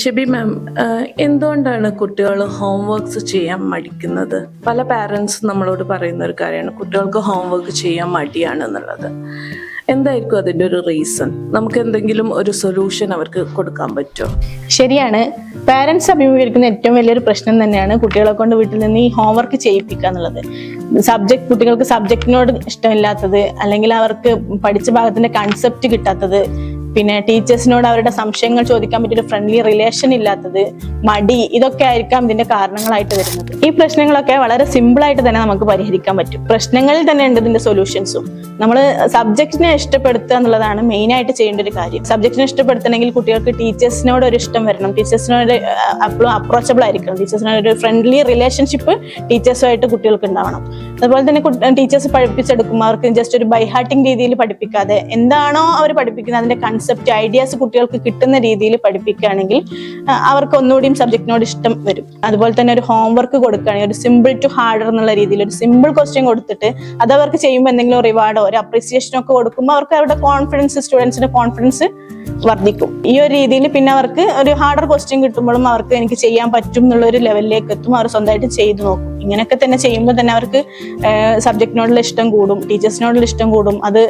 ഷെബി മാം എന്തുകൊണ്ടാണ് കുട്ടികൾ ഹോംവർക്ക്സ് ചെയ്യാൻ മടിക്കുന്നത്? പല പാരൻസ് നമ്മളോട് പറയുന്ന ഒരു കാര്യമാണ് കുട്ടികൾക്ക് ഹോംവർക്ക് ചെയ്യാൻ മടിയാണ് എന്നുള്ളത് എന്തായിരിക്കും അതിന്റെ ഒരു റീസൺ നമുക്ക് എന്തെങ്കിലും ഒരു സൊല്യൂഷൻ അവർക്ക് കൊടുക്കാൻ പറ്റുമോ? ശരിയാണ്. പാരൻസ് അഭിമുഖീകരിക്കുന്ന ഏറ്റവും വലിയൊരു പ്രശ്നം തന്നെയാണ് കുട്ടികളെ കൊണ്ട് വീട്ടിൽ നിന്ന് ഈ ഹോംവർക്ക് ചെയ്യിപ്പിക്കുക എന്നുള്ളത്. സബ്ജക്ട് കുട്ടികൾക്ക് സബ്ജക്റ്റിനോട് ഇഷ്ടമില്ലാത്തത് അല്ലെങ്കിൽ അവർക്ക് പഠിച്ച ഭാഗത്തിന്റെ കൺസെപ്റ്റ് കിട്ടാത്തത് പിന്നെ ടീച്ചേഴ്സിനോട് അവരുടെ സംശയങ്ങൾ ചോദിക്കാൻ പറ്റിയൊരു ഫ്രണ്ട്ലി റിലേഷൻ ഇല്ലാത്തത് മടി ഇതൊക്കെ ആയിരിക്കാം ഇതിന്റെ കാരണങ്ങളായിട്ട് വരുന്നത്. ഈ പ്രശ്നങ്ങളൊക്കെ വളരെ സിമ്പിൾ ആയിട്ട് തന്നെ നമുക്ക് പരിഹരിക്കാൻ പറ്റും. പ്രശ്നങ്ങളിൽ തന്നെ ഉണ്ട് ഇതിന്റെ സൊല്യൂഷൻസും നമ്മൾ സബ്ജക്റ്റിനെ ഇഷ്ടപ്പെടുത്തുക എന്നുള്ളതാണ് മെയിൻ ആയിട്ട് ചെയ്യേണ്ട ഒരു കാര്യം. സബ്ജക്റ്റിനെ ഇഷ്ടപ്പെടുത്തണമെങ്കിൽ കുട്ടികൾക്ക് ടീച്ചേഴ്സിനോട് ഒരു ഇഷ്ടം വരണം. ടീച്ചേഴ്സിനോട് അപ്പോഴും അപ്രോച്ചബിൾ ആയിരിക്കണം. ടീച്ചേഴ്സിനോട് ഒരു ഫ്രണ്ട്ലി റിലേഷൻഷിപ്പ് ടീച്ചേഴ്സുമായിട്ട് കുട്ടികൾക്ക് ഉണ്ടാവണം. അതുപോലെ തന്നെ ടീച്ചേഴ്സ് പഠിപ്പിച്ചെടുക്കുമ്പോൾ അവർക്ക് ജസ്റ്റ് ഒരു ബൈഹാർട്ടിങ് രീതിയിൽ പഠിപ്പിക്കാതെ എന്താണോ അവർ പഠിപ്പിക്കുന്നത് അതിന്റെ കൺസെപ്റ്റ് ഐഡിയാസ് കുട്ടികൾക്ക് കിട്ടുന്ന രീതിയിൽ പഠിപ്പിക്കുകയാണെങ്കിൽ അവർക്ക് ഒന്നുകൂടിയും സബ്ജക്റ്റിനോട് ഇഷ്ടം വരും. അതുപോലെ തന്നെ ഒരു ഹോംവർക്ക് കൊടുക്കുകയാണെങ്കിൽ ഒരു സിമ്പിൾ ടു ഹാർഡർ എന്നുള്ള രീതിയിൽ ഒരു സിമ്പിൾ ക്വസ്റ്റ്യൻ കൊടുത്തിട്ട് അത് അവർക്ക് ചെയ്യുമ്പോൾ എന്തെങ്കിലും റിവാർഡോ ഒരു അപ്രീസിയേഷനോ ഒക്കെ കൊടുക്കുമ്പോൾ അവർക്ക് അവരുടെ കോൺഫിഡൻസ് സ്റ്റുഡൻസിന്റെ കോൺഫിഡൻസ് വർദ്ധിക്കും. ഈ ഒരു രീതിയിൽ പിന്നെ അവർക്ക് ഒരു ഹാർഡർ ക്വസ്റ്റ്യൻ കിട്ടുമ്പോഴും അവർക്ക് എനിക്ക് ചെയ്യാൻ പറ്റും എന്നുള്ള ഒരു ലെവലിലേക്ക് എത്തും. അവർ സ്വന്തമായിട്ട് ചെയ്തു നോക്കും. ഇങ്ങനെയൊക്കെ തന്നെ ചെയ്യുമ്പോൾ തന്നെ അവർക്ക് സബ്ജക്റ്റിനോടുള്ള ഇഷ്ടം കൂടും ടീച്ചേഴ്സിനോടുള്ള ഇഷ്ടം കൂടും. അത്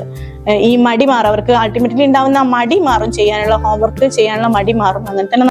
ഈ മടി മാറും. അവർക്ക് അൾട്ടിമേറ്റ്ലി ഉണ്ടാവുന്ന മടി മാറും ചെയ്യാനുള്ള ഹോംവർക്ക് ചെയ്യാനുള്ള മടി മാറും. അങ്ങനെ തന്നെ